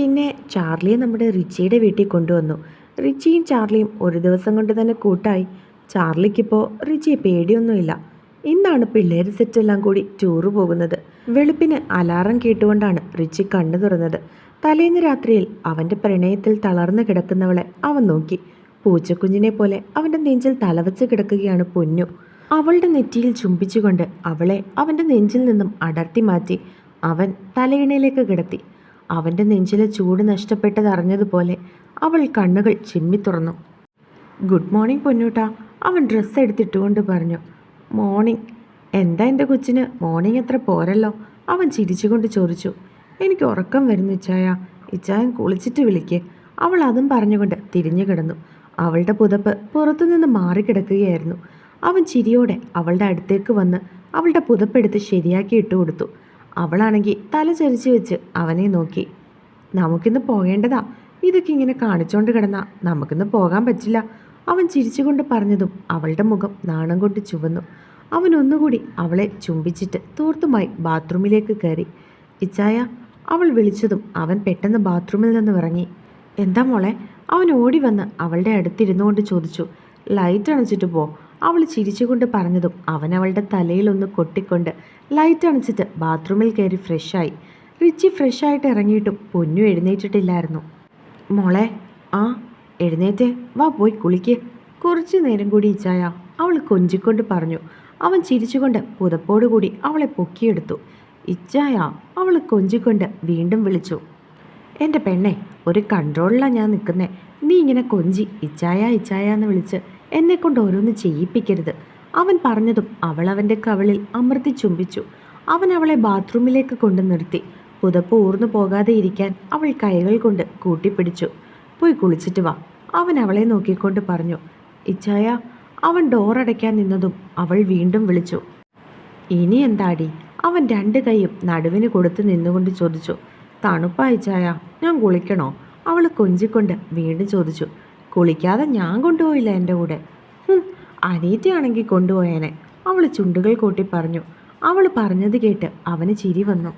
പിന്നെ ചാർലിയെ നമ്മുടെ റിച്ചിയുടെ വീട്ടിൽ കൊണ്ടുവന്നു. റിച്ചിയും ചാർലിയും ഒരു ദിവസം കൊണ്ട് തന്നെ കൂട്ടായി. ചാർലിക്കിപ്പോൾ റിച്ചിയെ പേടിയൊന്നുമില്ല. ഇന്നാണ് പിള്ളേർ സെറ്റെല്ലാം കൂടി ടൂറ് പോകുന്നത്. വെളുപ്പിന് അലാറം കേട്ടുകൊണ്ടാണ് റിച്ചി കണ്ണു തുറന്നത്. തലേന്ന് രാത്രിയിൽ അവന്റെ പ്രണയത്തിൽ തളർന്നു കിടക്കുന്നവളെ അവൻ നോക്കി. പൂച്ചക്കുഞ്ഞിനെ പോലെ അവന്റെ നെഞ്ചിൽ തലവച്ച് കിടക്കുകയാണ് പൊന്നു. അവളുടെ നെറ്റിയിൽ ചുംബിച്ചുകൊണ്ട് അവളെ അവന്റെ നെഞ്ചിൽ നിന്നും അടർത്തി മാറ്റി അവൻ തലയിണയിലേക്ക് കിടത്തി. അവന്റെ നെഞ്ചിലെ ചൂട് നഷ്ടപ്പെട്ടതറിഞ്ഞതുപോലെ അവൾ കണ്ണുകൾ ചിമ്മി തുറന്നു. ഗുഡ് മോർണിംഗ് പൊന്നൂട്ട അവൻ ഡ്രസ്സ് എടുത്തിട്ടുകൊണ്ട് പറഞ്ഞു. മോർണിംഗ്. എന്താ എന്റെ കൊച്ചിന്? മോർണിംഗ് എത്ര പോരല്ലോ? അവൻ ചിരിച്ചുകൊണ്ട് ചോദിച്ചു. എനിക്ക് ഉറക്കം വരുന്നു ഇച്ചായ. ഇച്ചായൻ കുളിച്ചിട്ട് വിളിക്ക്. അവൾ അതും പറഞ്ഞുകൊണ്ട് തിരിഞ്ഞു കിടന്നു. അവളുടെ പുതപ്പ് പുറത്തുനിന്ന് മാറിക്കിടക്കുകയായിരുന്നു. അവൻ ചിരിയോടെ അവളുടെ അടുത്തേക്ക് വന്ന് അവളുടെ പുതപ്പെടുത്ത് ശരിയാക്കി ഇട്ടു കൊടുത്തു അവളാണെങ്കിൽ തല ചരിച്ചു വെച്ച് അവനെ നോക്കി. നമുക്കിന്ന് പോകേണ്ടതാ. ഇതൊക്കെ ഇങ്ങനെ കാണിച്ചുകൊണ്ട് കിടന്നാ. നമുക്കിന്ന് പോകാൻ പറ്റില്ല. അവൻ ചിരിച്ചുകൊണ്ട് പറഞ്ഞതും അവളുടെ മുഖം നാണം കൊണ്ട് ചുവന്നു. അവൻ ഒന്നുകൂടി അവളെ ചുംബിച്ചിട്ട് തൂർത്തുമായി ബാത്റൂമിലേക്ക് കയറി. ഇച്ചായ അവൾ വിളിച്ചതും അവൻ പെട്ടെന്ന് ബാത്റൂമിൽ നിന്ന് ഇറങ്ങി. എന്താ മോളെ? അവൻ ഓടി വന്ന് അവളുടെ അടുത്തിരുന്നുകൊണ്ട് ചോദിച്ചു. ലൈറ്റ് അണച്ചിട്ട് പോ. അവൾ ചിരിച്ചുകൊണ്ട് പറഞ്ഞതും അവൻ അവളുടെ തലയിലൊന്ന് കൊട്ടിക്കൊണ്ട് ലൈറ്റ് അണച്ചിട്ട് ബാത്റൂമിൽ കയറി ഫ്രഷായി റിച്ചി ഫ്രഷായിട്ട് ഇറങ്ങിയിട്ടും പൊന്നു എഴുന്നേറ്റിട്ടില്ലായിരുന്നു. മോളെ ആ എഴുന്നേറ്റ് വാ പോയി കുളിക്ക്. കുറച്ച് നേരം കൂടി ഇച്ചായ അവൾ കൊഞ്ചിക്കൊണ്ട് പറഞ്ഞു. അവൻ ചിരിച്ചുകൊണ്ട് പുതപ്പോടുകൂടി അവളെ പൊക്കിയെടുത്തു. ഇച്ചായ അവൾ കൊഞ്ചിക്കൊണ്ട് വീണ്ടും വിളിച്ചു. എന്റെ പെണ്ണെ ഒരു കൺട്രോളിലാണ് ഞാൻ നിൽക്കുന്നേ നീ ഇങ്ങനെ കൊഞ്ചി ഇച്ചായ ഇച്ചായ എന്ന് വിളിച്ച് എന്നെ കൊണ്ട് ഓരോന്ന് ചെയ്യിപ്പിക്കരുത്. അവൻ പറഞ്ഞതും അവൾ അവന്റെ കവളിൽ അമർത്തി ചുംബിച്ചു. അവൻ അവളെ ബാത്റൂമിലേക്ക് കൊണ്ടു നിർത്തി. പുതപ്പ് ഊർന്നു പോകാതെ ഇരിക്കാൻ അവൾ കൈകൾ കൊണ്ട് കൂട്ടിപ്പിടിച്ചു. പോയി കുളിച്ചിട്ട് വാ. അവൻ അവളെ നോക്കിക്കൊണ്ട് പറഞ്ഞു. ഇച്ചായ അവൻ ഡോറടയ്ക്കാൻ നിന്നതും അവൾ വീണ്ടും വിളിച്ചു. ഇനി എന്താടി? അവൻ രണ്ട് കൈയും നടുവിന് കൊടുത്ത് നിന്നുകൊണ്ട് ചോദിച്ചു. തണുപ്പായി ചായ ഞാൻ കുളിക്കണോ? അവൾ കൊഞ്ചിക്കൊണ്ട് വീണ്ടും ചോദിച്ചു. കുളിക്കാതെ ഞാൻ കൊണ്ടുപോയില്ല എന്റെ കൂടെ. "ഹും, അനീറ്റയാണെങ്കിൽ കൊണ്ടുപോയേനെ. അവൾ ചുണ്ടുകൾ കൂട്ടി പറഞ്ഞു. അവൾ പറഞ്ഞത് കേട്ട് അവന് ചിരി വന്നു.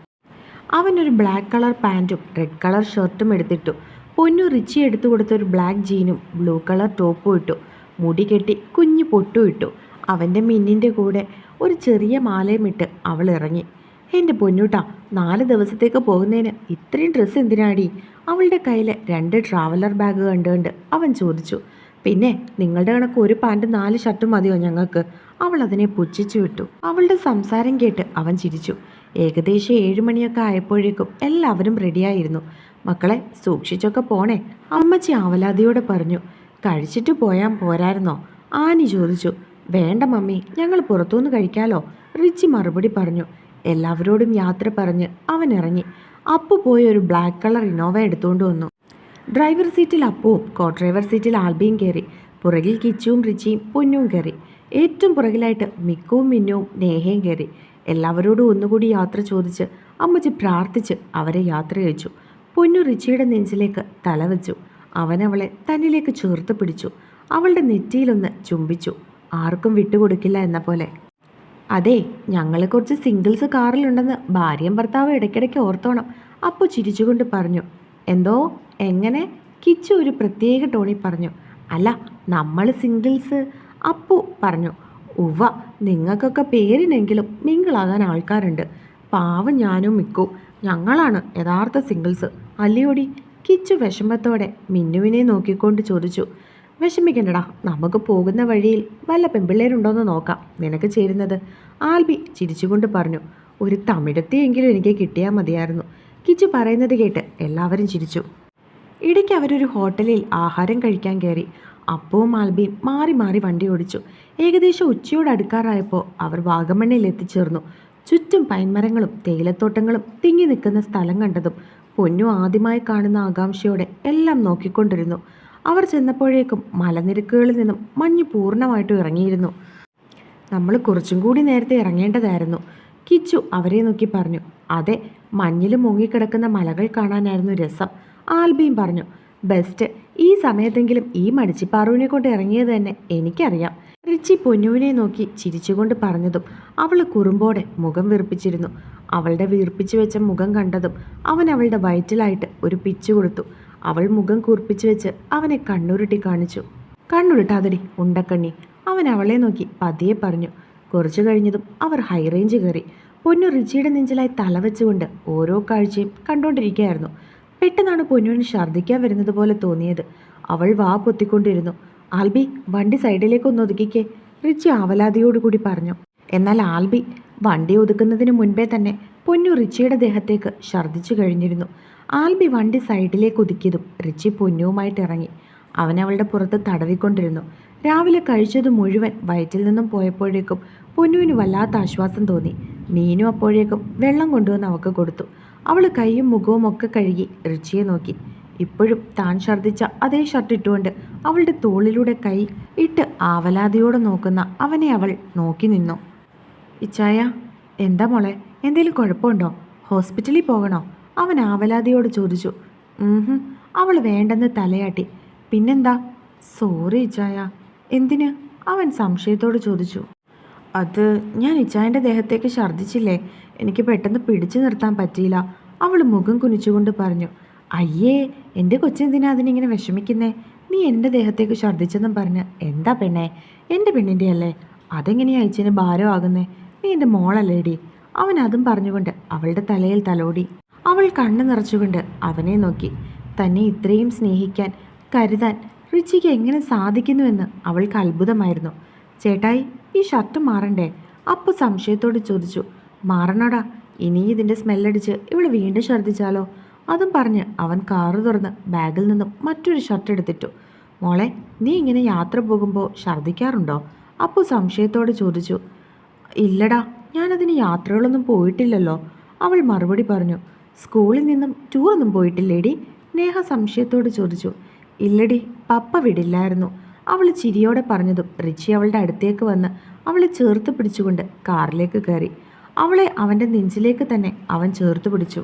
അവനൊരു ബ്ലാക്ക് കളർ പാന്റും റെഡ് കളർ ഷർട്ടും എടുത്തിട്ടു. പൊന്നു റിച്ചി എടുത്തു കൊടുത്ത ഒരു ബ്ലാക്ക് ജീനും ബ്ലൂ കളർ ടോപ്പും ഇട്ടു. മുടി കെട്ടി കുഞ്ഞു പൊട്ടും ഇട്ടു. അവന്റെ മിന്നിന്റെ കൂടെ ഒരു ചെറിയ മാലയും ഇട്ട് അവൾ ഇറങ്ങി. എന്റെ പൊന്നൂട്ടാ നാല് ദിവസത്തേക്ക് പോകുന്നതിന് ഇത്രയും ഡ്രസ്സ് എന്തിനാടി? അവളുടെ കയ്യിൽ രണ്ട് ട്രാവലർ ബാഗ് കണ്ടുകൊണ്ട് അവൻ ചോദിച്ചു പിന്നെ നിങ്ങളുടെ കണക്ക് ഒരു പാന്റ് നാല് ഷർട്ട് മതിയോ ഞങ്ങൾക്ക്? അവൾ അതിനെ പുച്ഛിച്ചു വിട്ടു. അവളുടെ സംസാരം കേട്ട് അവൻ ചിരിച്ചു. ഏകദേശം ഏഴ് മണിയൊക്കെ ആയപ്പോഴേക്കും എല്ലാവരും റെഡിയായിരുന്നു മക്കളെ സൂക്ഷിച്ചൊക്കെ പോണേ അമ്മച്ചി ആവലാതിയോടെ പറഞ്ഞു. കഴിച്ചിട്ട് പോയാൻ പോരായിരുന്നോ? ആനി ചോദിച്ചു. വേണ്ട മമ്മി ഞങ്ങൾ പുറത്തുനിന്ന് കഴിക്കാലോ റിച്ചി മറുപടി പറഞ്ഞു. എല്ലാവരോടും യാത്ര പറഞ്ഞ് അവൻ ഇറങ്ങി. അപ്പു പോയി ഒരു ബ്ലാക്ക് കളർ ഇന്നോവ എടുത്തുകൊണ്ട് വന്നു. ഡ്രൈവർ സീറ്റിൽ അപ്പുവും കോ ഡ്രൈവർ സീറ്റിൽ ആൽബിയും കയറി പുറകിൽ കിച്ചുവും റിച്ചിയും പൊന്നും കയറി ഏറ്റവും പുറകിലായിട്ട് മിക്കവും മിന്നുവും നേഹയും കയറി എല്ലാവരോടും ഒന്നുകൂടി യാത്ര ചോദിച്ച് അമ്മച്ചി പ്രാർത്ഥിച്ച് അവരെ യാത്ര അയച്ചു. പൊന്നു റിച്ചിയുടെ നെഞ്ചിലേക്ക് തലവെച്ചു അവനവളെ തന്നിലേക്ക് ചേർത്ത് പിടിച്ചു. അവളുടെ നെറ്റിയിലൊന്ന് ചുംബിച്ചു. ആർക്കും വിട്ടുകൊടുക്കില്ല എന്ന പോലെ അതെ ഞങ്ങൾ കുറച്ച് സിംഗിൾസ് കാറിലുണ്ടെന്ന് ഭാര്യയും ഭർത്താവ് ഇടയ്ക്കിടയ്ക്ക് ഓർത്തോണം. അപ്പു ചിരിച്ചുകൊണ്ട് പറഞ്ഞു എന്തോ? എങ്ങനെ? കിച്ചു ഒരു പ്രത്യേക ടോണി പറഞ്ഞു അല്ല നമ്മൾ സിംഗിൾസ്. അപ്പു പറഞ്ഞു ഉവ നിങ്ങൾക്കൊക്കെ പേരിനെങ്കിലും മിങ്കിളാകാൻ ആൾക്കാരുണ്ട്. പാവം ഞാനും മിക്കു. ഞങ്ങളാണ് യഥാർത്ഥ സിംഗിൾസ്. അല്ലിയോടി. കിച്ചു വിഷമത്തോടെ മിന്നുവിനെ നോക്കിക്കൊണ്ട് ചോദിച്ചു വിഷമിക്കണ്ടടാ. നമുക്ക് പോകുന്ന വഴിയിൽ വല്ല പെമ്പിള്ളേരുണ്ടോയെന്ന് നോക്കാം. നിനക്ക് ചേരുന്നത്. ആൽബി ചിരിച്ചുകൊണ്ട് പറഞ്ഞു. ഒരു തമിഴത്തെയെങ്കിലും എനിക്ക് കിട്ടിയാൽ മതിയായിരുന്നു. കിച്ചു പറയുന്നത് കേട്ട് എല്ലാവരും ചിരിച്ചു. ഇടയ്ക്ക് അവരൊരു ഹോട്ടലിൽ ആഹാരം കഴിക്കാൻ കയറി. അപ്പവും ആൽബിയും മാറി മാറി വണ്ടി ഓടിച്ചു. ഏകദേശം ഉച്ചയോട് അടുക്കാറായപ്പോൾ അവർ വാഗമണ്ണിൽ എത്തിച്ചേർന്നു. ചുറ്റും പൈൻമരങ്ങളും തേയിലത്തോട്ടങ്ങളും തിങ്ങി നിൽക്കുന്ന സ്ഥലം കണ്ടതും പൊന്നു ആദ്യമായി കാണുന്ന ആകാംക്ഷയോടെ എല്ലാം നോക്കിക്കൊണ്ടിരുന്നു. അവർ ചെന്നപ്പോഴേക്കും മലനിരക്കുകളിൽ നിന്നും മഞ്ഞ് പൂർണമായിട്ടും ഇറങ്ങിയിരുന്നു. നമ്മൾ കുറച്ചും കൂടി നേരത്തെ ഇറങ്ങേണ്ടതായിരുന്നു. കിച്ചു അവരെ നോക്കി പറഞ്ഞു അതെ മഞ്ഞിൽ മുങ്ങിക്കിടക്കുന്ന മലകൾ കാണാനായിരുന്നു രസം. ആൽബിയും പറഞ്ഞു ബെസ്റ്റ്. ഈ സമയത്തെങ്കിലും ഈ മടിച്ചിപ്പാറുവിനെ കൊണ്ട് ഇറങ്ങിയത് തന്നെ എനിക്കറിയാം. റിച്ചി പൊന്നുവിനെ നോക്കി ചിരിച്ചുകൊണ്ട് പറഞ്ഞതും അവൾ കുറുമ്പോടെ മുഖം വീർപ്പിച്ചിരുന്നു. അവളുടെ വീർപ്പിച്ചു വെച്ച മുഖം കണ്ടതും അവൻ അവളുടെ വയറ്റിലായിട്ട് ഒരു പിച്ചു കൊടുത്തു. അവൾ മുഖം കൂർപ്പിച്ചു വെച്ച് അവനെ കണ്ണുരുട്ടി കാണിച്ചു. കണ്ണുരുട്ടാതടി ഉണ്ടക്കണ്ണി. അവൻ അവളെ നോക്കി പതിയെ പറഞ്ഞു. കുറച്ചു കഴിഞ്ഞതും അവർ ഹൈറേഞ്ച് കയറി. പൊന്നു റിച്ചിയുടെ നെഞ്ചിലായി തല വെച്ചുകൊണ്ട് ഓരോ കാഴ്ചയും കണ്ടുകൊണ്ടിരിക്കുകയായിരുന്നു പെട്ടെന്നാണ് പൊന്നുവിന് ഛർദ്ദിക്കാൻ വരുന്നത് പോലെ തോന്നിയത്. അവൾ വാ പൊത്തിക്കൊണ്ടിരുന്നു. ആൽബി വണ്ടി സൈഡിലേക്ക് ഒന്ന് ഒതുക്കിക്കേ റിച്ചി ആവലാതിയോടുകൂടി പറഞ്ഞു. എന്നാൽ ആൽബി വണ്ടി ഒതുക്കുന്നതിന് മുൻപേ തന്നെ പൊന്നു റിച്ചിയുടെ ദേഹത്തേക്ക് ഛർദ്ദിച്ചു കഴിഞ്ഞിരുന്നു. ആൽബി വണ്ടി സൈഡിലേക്ക് ഒതുക്കിയതും റിച്ചി പൊന്നുവുമായിട്ട് ഇറങ്ങി. അവൻ അവളുടെ പുറത്ത് തടവിക്കൊണ്ടിരുന്നു. രാവിലെ കഴിച്ചത് മുഴുവൻ വയറ്റിൽ നിന്നും പോയപ്പോഴേക്കും പൊന്നുവിന് വല്ലാത്ത ആശ്വാസം തോന്നി. മീനും അപ്പോഴേക്കും വെള്ളം കൊണ്ടുവന്ന് അവൾക്ക് കൊടുത്തു. അവൾ കൈയും മുഖവും ഒക്കെ കഴുകി റിച്ചിയെ നോക്കി. ഇപ്പോഴും താൻ ഛർദ്ദിച്ച അതേ ഷർട്ട് ഇട്ടുകൊണ്ട് അവളുടെ തോളിലൂടെ കൈ ഇട്ട് ആവലാതിയോടെ നോക്കുന്ന അവനെ അവൾ നോക്കി നിന്നു. ഇച്ചായ എന്താ മോളെ എന്തെങ്കിലും കുഴപ്പമുണ്ടോ? ഹോസ്പിറ്റലിൽ പോകണോ? അവൻ ആവലാതിയോട് ചോദിച്ചു. അവൾ വേണ്ടെന്ന് തലയാട്ടി. പിന്നെന്താ? സോറി ഇച്ചായ. എന്തിന്? അവൻ സംശയത്തോട് ചോദിച്ചു. അത് ഞാൻ ഇച്ചായന്റെ ദേഹത്തേക്ക് ഛർദ്ദിച്ചില്ലേ? എനിക്ക് പെട്ടെന്ന് പിടിച്ചു നിർത്താൻ പറ്റിയില്ല. അവൾ മുഖം കുനിച്ചുകൊണ്ട് പറഞ്ഞു. അയ്യേ എന്റെ കൊച്ചെന്തിനാ അതിനിങ്ങനെ വിഷമിക്കുന്നേ? നീ എന്റെ ദേഹത്തേക്ക് ഛർദ്ദിച്ചെന്നും പറഞ്ഞ് എന്താ പെണ്ണേ? എന്റെ പെണ്ണിന്റെ അല്ലേ അതെങ്ങനെയാ അയച്ചിന് ഭാരമാകുന്നേ? നീ എന്റെ മോളല്ലേടി? അവൻ അതും പറഞ്ഞുകൊണ്ട് അവളുടെ തലയിൽ തലോടി. അവൾ കണ്ണു നിറച്ചുകൊണ്ട് അവനെ നോക്കി. തന്നെ ഇത്രയും സ്നേഹിക്കാൻ കരുതാൻ റിച്ചിക്ക് എങ്ങനെ സാധിക്കുന്നുവെന്ന് അവൾക്ക് അത്ഭുതമായിരുന്നു. ചേട്ടായി ഈ ഷർട്ട് മാറണ്ടേ? അപ്പു സംശയത്തോട് ചോദിച്ചു. മാറണോടാ ഇനി ഇതിന്റെ സ്മെല്ലടിച്ച് ഇവിടെ വീണ്ടും ഛർദ്ദിച്ചാലോ? അതും പറഞ്ഞ് അവൻ കാറ് തുറന്ന് ബാഗിൽ നിന്നും മറ്റൊരു ഷർട്ട് എടുത്തിട്ടു. മോളെ നീ ഇങ്ങനെ യാത്ര പോകുമ്പോൾ ഛർദ്ദിക്കാറുണ്ടോ? അപ്പു സംശയത്തോട് ചോദിച്ചു. ഇല്ലടാ ഞാനതിന് യാത്രകളൊന്നും പോയിട്ടില്ലല്ലോ. അവൾ മറുപടി പറഞ്ഞു സ്കൂളിൽ നിന്നും ടൂറൊന്നും പോയിട്ടില്ലേടി? നേഹ സംശയത്തോട് ചോദിച്ചു ഇല്ലടി പപ്പ വിടില്ലായിരുന്നു. അവൾ ചിരിയോടെ പറഞ്ഞതും റിച്ചി അവളുടെ അടുത്തേക്ക് വന്ന് അവളെ ചേർത്ത് പിടിച്ചുകൊണ്ട് കാറിലേക്ക് കയറി. അവളെ അവന്റെ നെഞ്ചിലേക്ക് തന്നെ അവൻ ചേർത്ത് പിടിച്ചു.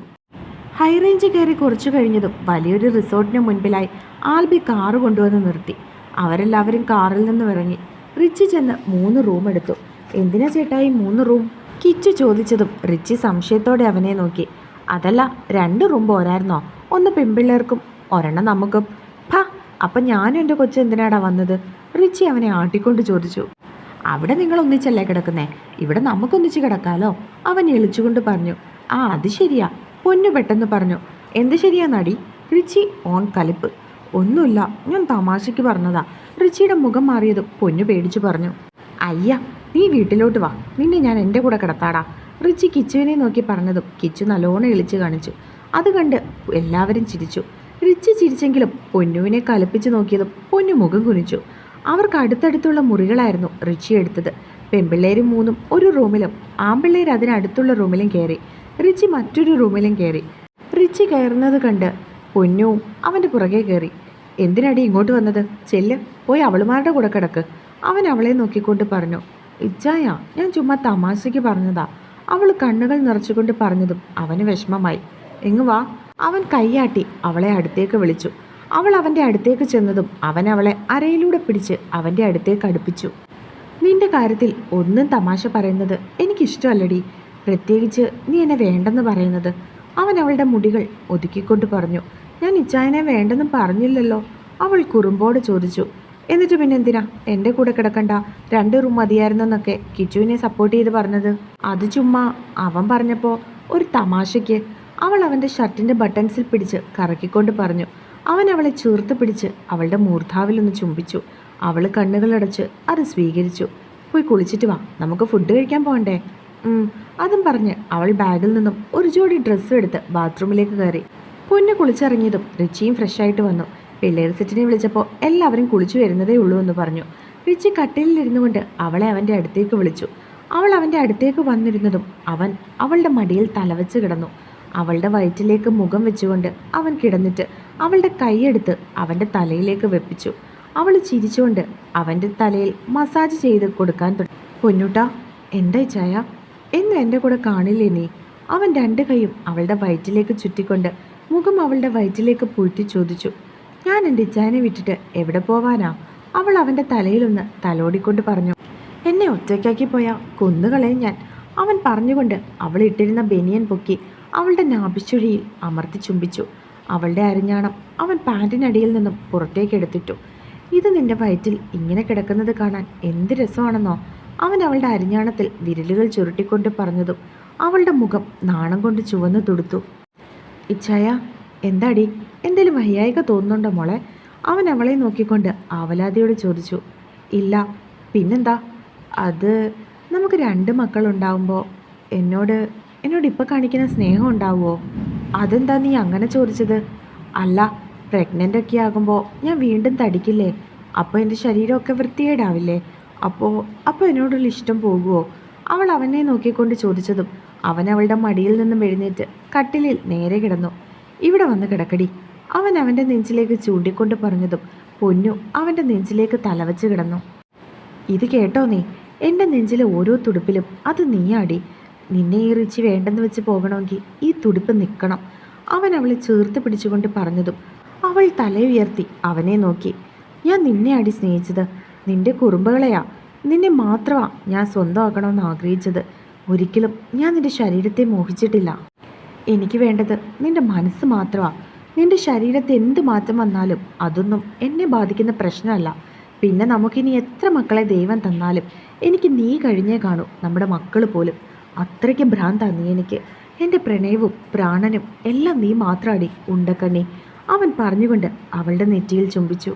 ഹൈറേഞ്ച് കയറി കുറച്ചു കഴിഞ്ഞതും വലിയൊരു റിസോർട്ടിന് മുൻപിലായി ആൽബി കാറ് കൊണ്ടുവന്ന് നിർത്തി. അവരെല്ലാവരും കാറിൽ നിന്നും ഇറങ്ങി റിച്ചി ചെന്ന് മൂന്ന് റൂം എടുത്തു. എന്തിനാ ചേട്ടാ ഈ മൂന്ന് റൂം കിച്ചു ചോദിച്ചതും റിച്ചി സംശയത്തോടെ അവനെ നോക്കി. അതല്ല രണ്ട് റൂം പോരായിരുന്നോ? ഒന്ന് പെൺപിള്ളേർക്കും ഒരെണ്ണം നമുക്കും. ഫ അപ്പം ഞാനും എന്റെ കൊച്ചു എന്തിനാടാ വന്നത്? റിച്ചി അവനെ ആട്ടിക്കൊണ്ട് ചോദിച്ചു. അവിടെ നിങ്ങൾ ഒന്നിച്ചല്ലേ കിടക്കുന്നേ? ഇവിടെ നമുക്കൊന്നിച്ച് കിടക്കാലോ? അവൻ എളിച്ചുകൊണ്ട് പറഞ്ഞു. ആ അത് ശരിയാ. പൊന്നു പെട്ടെന്ന് പറഞ്ഞു. എന്ത് ശരിയാ നടി? റിച്ചി ഓൺ കലിപ്പ്. ഒന്നുമില്ല ഞാൻ തമാശയ്ക്ക് പറഞ്ഞതാ. റിച്ചിയുടെ മുഖം മാറിയതും പൊന്നു പേടിച്ചു പറഞ്ഞു. അയ്യ നീ വീട്ടിലോട്ട് വാ. നിന്നെ ഞാൻ എന്റെ കൂടെ കിടത്താടാ. റിച്ചി കിച്ചുവിനെ നോക്കി പറഞ്ഞതും കിച്ചു നല്ലോണം എളിച്ചു കാണിച്ചു. അത് കണ്ട് എല്ലാവരും ചിരിച്ചു. റിച്ചി ചിരിച്ചെങ്കിലും പൊന്നുവിനെ കലപ്പിച്ച് നോക്കിയതും പൊന്നു മുഖം കുനിച്ചു. അവർക്ക് അടുത്തടുത്തുള്ള മുറികളായിരുന്നു റിച്ചി എടുത്തത്. പെൺപിള്ളേരും മൂന്നും ഒരു റൂമിലും ആൺപിള്ളേർ അതിനടുത്തുള്ള റൂമിലും കയറി. റിച്ചി മറ്റൊരു റൂമിലും കയറി. റിച്ചി കയറുന്നത് കണ്ട് പൊന്നുവും അവന്റെ പുറകെ കയറി. എന്തിനടി ഇങ്ങോട്ട് വന്നത്? ചെല്ല് പോയി അവളുമാരുടെ കൂടെ കിടക്ക്. അവൻ അവളെ നോക്കിക്കൊണ്ട് പറഞ്ഞു ഇച്ചായ ഞാൻ ചുമ്മാ തമാശയ്ക്ക് പറഞ്ഞതാ. അവൾ കണ്ണുകൾ നിറച്ചുകൊണ്ട് പറഞ്ഞതും അവന് വിഷമമായി. എങ്ങു വാ. അവൻ കൈയാട്ടി അവളെ അടുത്തേക്ക് വിളിച്ചു. അവൾ അവന്റെ അടുത്തേക്ക് ചെന്നതും അവൻ അവളെ അരയിലൂടെ പിടിച്ച് അവന്റെ അടുത്തേക്ക് അടുപ്പിച്ചു. നിന്റെ കാര്യത്തിൽ ഒന്നും തമാശ പറയുന്നത് എനിക്കിഷ്ടമല്ലടി. പ്രത്യേകിച്ച് നീ എന്നെ വേണ്ടെന്ന് പറയുന്നത്. അവൻ അവളുടെ മുടികൾ ഒതുക്കിക്കൊണ്ട് പറഞ്ഞു. ഞാൻ ഇച്ചായനെ വേണ്ടെന്ന് പറഞ്ഞില്ലല്ലോ. അവൾ കുറുമ്പോട് ചോദിച്ചു. എന്നിട്ട് പിന്നെ എന്തിനാ? എന്റെ കൂടെ കിടക്കണ്ട. രണ്ട് റൂം മതിയായിരുന്നെന്നൊക്കെ കിച്ചുവിനെ സപ്പോർട്ട് ചെയ്ത് പറഞ്ഞത്. അത് ചുമ്മാ അവൻ പറഞ്ഞപ്പോൾ ഒരു തമാശയ്ക്ക് അവൾ അവന്റെ ഷർട്ടിന്റെ ബട്ടൺസിൽ പിടിച്ച് കറക്കിക്കൊണ്ട് പറഞ്ഞു. അവൻ അവളെ ചേർത്ത് പിടിച്ച് അവളുടെ മൂർധാവിലൊന്ന് ചുംബിച്ചു. അവൾ കണ്ണുകളടച്ച് അത് സ്വീകരിച്ചു. പോയി കുളിച്ചിട്ട് വാ. നമുക്ക് ഫുഡ് കഴിക്കാൻ പോകണ്ടേ? അതും പറഞ്ഞ് അവൾ ബാഗിൽ നിന്നും ഒരു ജോഡി ഡ്രസ്സും എടുത്ത് ബാത്റൂമിലേക്ക് കയറി. പൊന്നു കുളിച്ചിറങ്ങിയതും റിച്ചിയും ഫ്രഷായിട്ട് വന്നു. പിള്ളേർ സെറ്റിനെ വിളിച്ചപ്പോൾ എല്ലാവരും കുളിച്ചു വരുന്നതേ ഉള്ളൂ എന്ന് പറഞ്ഞു. പിച്ച് കട്ടിലിരുന്നു കൊണ്ട് അവളെ അവന്റെ അടുത്തേക്ക് വിളിച്ചു. അവൾ അവന്റെ അടുത്തേക്ക് വന്നിരുന്നതും അവൻ അവളുടെ മടിയിൽ തലവെച്ച് കിടന്നു. അവളുടെ വയറ്റിലേക്ക് മുഖം വെച്ചുകൊണ്ട് അവൻ കിടന്നിട്ട് അവളുടെ കൈയെടുത്ത് അവന്റെ തലയിലേക്ക് വെപ്പിച്ചു. അവൾ ചിരിച്ചുകൊണ്ട് അവന്റെ തലയിൽ മസാജ് ചെയ്ത് കൊടുക്കാൻ തുടങ്ങി. പൊന്നുട്ട എന്താ ചായ? എന്ന് എന്റെ കൂടെ കാണില്ലേ നീ? അവൻ രണ്ട് കൈയും അവളുടെ വയറ്റിലേക്ക് ചുറ്റിക്കൊണ്ട് മുഖം അവളുടെ വയറ്റിലേക്ക് പൂഴ്ത്തി ചോദിച്ചു. ഞാൻ എന്റെ ഇച്ചായനെ വിട്ടിട്ട് എവിടെ പോവാനാ? അവൾ അവന്റെ തലയിലൊന്ന് തലോടിക്കൊണ്ട് പറഞ്ഞു. എന്നെ ഒറ്റയ്ക്കാക്കി പോയാ കൊന്നുകളയും ഞാൻ. അവൻ പറഞ്ഞുകൊണ്ട് അവൾ ഇട്ടിരുന്ന ബനിയൻ പൊക്കി അവളുടെ നാഭിച്ചുഴിയിൽ അമർത്തി ചുംബിച്ചു. അവളുടെ അരിഞ്ഞാണം അവൻ പാന്റിനടിയിൽ നിന്നും പുറത്തേക്ക് എടുത്തിട്ടു. ഇത് നിന്റെ വയറ്റിൽ ഇങ്ങനെ കിടക്കുന്നത് കാണാൻ എന്ത് രസമാണെന്നോ? അവൻ അവളുടെ അരിഞ്ഞാണത്തിൽ വിരലുകൾ ചുരുട്ടിക്കൊണ്ട് പറഞ്ഞതും അവളുടെ മുഖം നാണം കൊണ്ട് ചുവന്നു തുടുത്തു. ഇച്ഛായ എന്താടി എന്തേലും വയ്യായിക തോന്നുന്നുണ്ടോ മോളെ? അവൻ അവളെ നോക്കിക്കൊണ്ട് ആവലാതിയോട് ചോദിച്ചു. ഇല്ല പിന്നെന്താ? അത് നമുക്ക് രണ്ട് മക്കളുണ്ടാവുമ്പോൾ എന്നോട് എന്നോട് ഇപ്പം കാണിക്കുന്ന സ്നേഹം ഉണ്ടാവുമോ അതെന്താ നീ അങ്ങനെ ചോദിച്ചത്? അല്ല പ്രഗ്നന്റ് ഒക്കെ ആകുമ്പോൾ ഞാൻ വീണ്ടും തടിക്കില്ലേ? അപ്പോൾ എന്റെ ശരീരമൊക്കെ വൃത്തികേടാവില്ലേ? അപ്പോൾ അപ്പോൾ എന്നോടുള്ള ഇഷ്ടം പോകുമോ അവൾ അവനെ നോക്കിക്കൊണ്ട് ചോദിച്ചതും അവൻ അവളുടെ മടിയിൽ നിന്നും എഴുന്നേറ്റ് കട്ടിലിൽ നേരെ കിടന്നു. ഇവിടെ വന്ന് കിടക്കടി. അവൻ അവന്റെ നെഞ്ചിലേക്ക് ചൂണ്ടിക്കൊണ്ട് പറഞ്ഞതും പൊന്നു അവന്റെ നെഞ്ചിലേക്ക് തലവച്ച് കിടന്നു. ഇത് കേട്ടോ നീ. എന്റെ നെഞ്ചിലെ ഓരോ തുടുപ്പിലും അത് നീയാടി. നിന്നെ ഈ റിച്ചി വേണ്ടെന്ന് വെച്ച് പോകണമെങ്കിൽ ഈ തുടിപ്പ് നിൽക്കണം അവൻ അവളെ ചേർത്ത് പിടിച്ചുകൊണ്ട് പറഞ്ഞതും അവൾ തലയുയർത്തി അവനെ നോക്കി. ഞാൻ നിന്നെ അടി സ്നേഹിച്ചത്. നിന്റെ കുറുമ്പുകളെയാ. നിന്നെ മാത്രമാ ഞാൻ സ്വന്തമാക്കണമെന്ന് ആഗ്രഹിച്ചത്. ഒരിക്കലും ഞാൻ നിന്റെ ശരീരത്തെ മോഹിച്ചിട്ടില്ല. എനിക്ക് വേണ്ടത്. നിന്റെ മനസ്സ് മാത്രമാണ് നിന്റെ ശരീരത്തെ എന്ത് മാറ്റം വന്നാലും അതൊന്നും എന്നെ ബാധിക്കുന്ന പ്രശ്നമല്ല. പിന്നെ നമുക്കിനി എത്ര മക്കളെ ദൈവം തന്നാലും എനിക്ക് നീ കഴിഞ്ഞേ കാണൂ നമ്മുടെ മക്കൾ പോലും. അത്രയ്ക്ക് ഭ്രാന്താ നീ എനിക്ക്. എന്റെ പ്രണയവും പ്രാണനും എല്ലാം നീ മാത്രമാടി ഉണ്ടക്കണ്ണി. അവൻ പറഞ്ഞുകൊണ്ട് അവളുടെ നെറ്റിയിൽ ചുംബിച്ചു.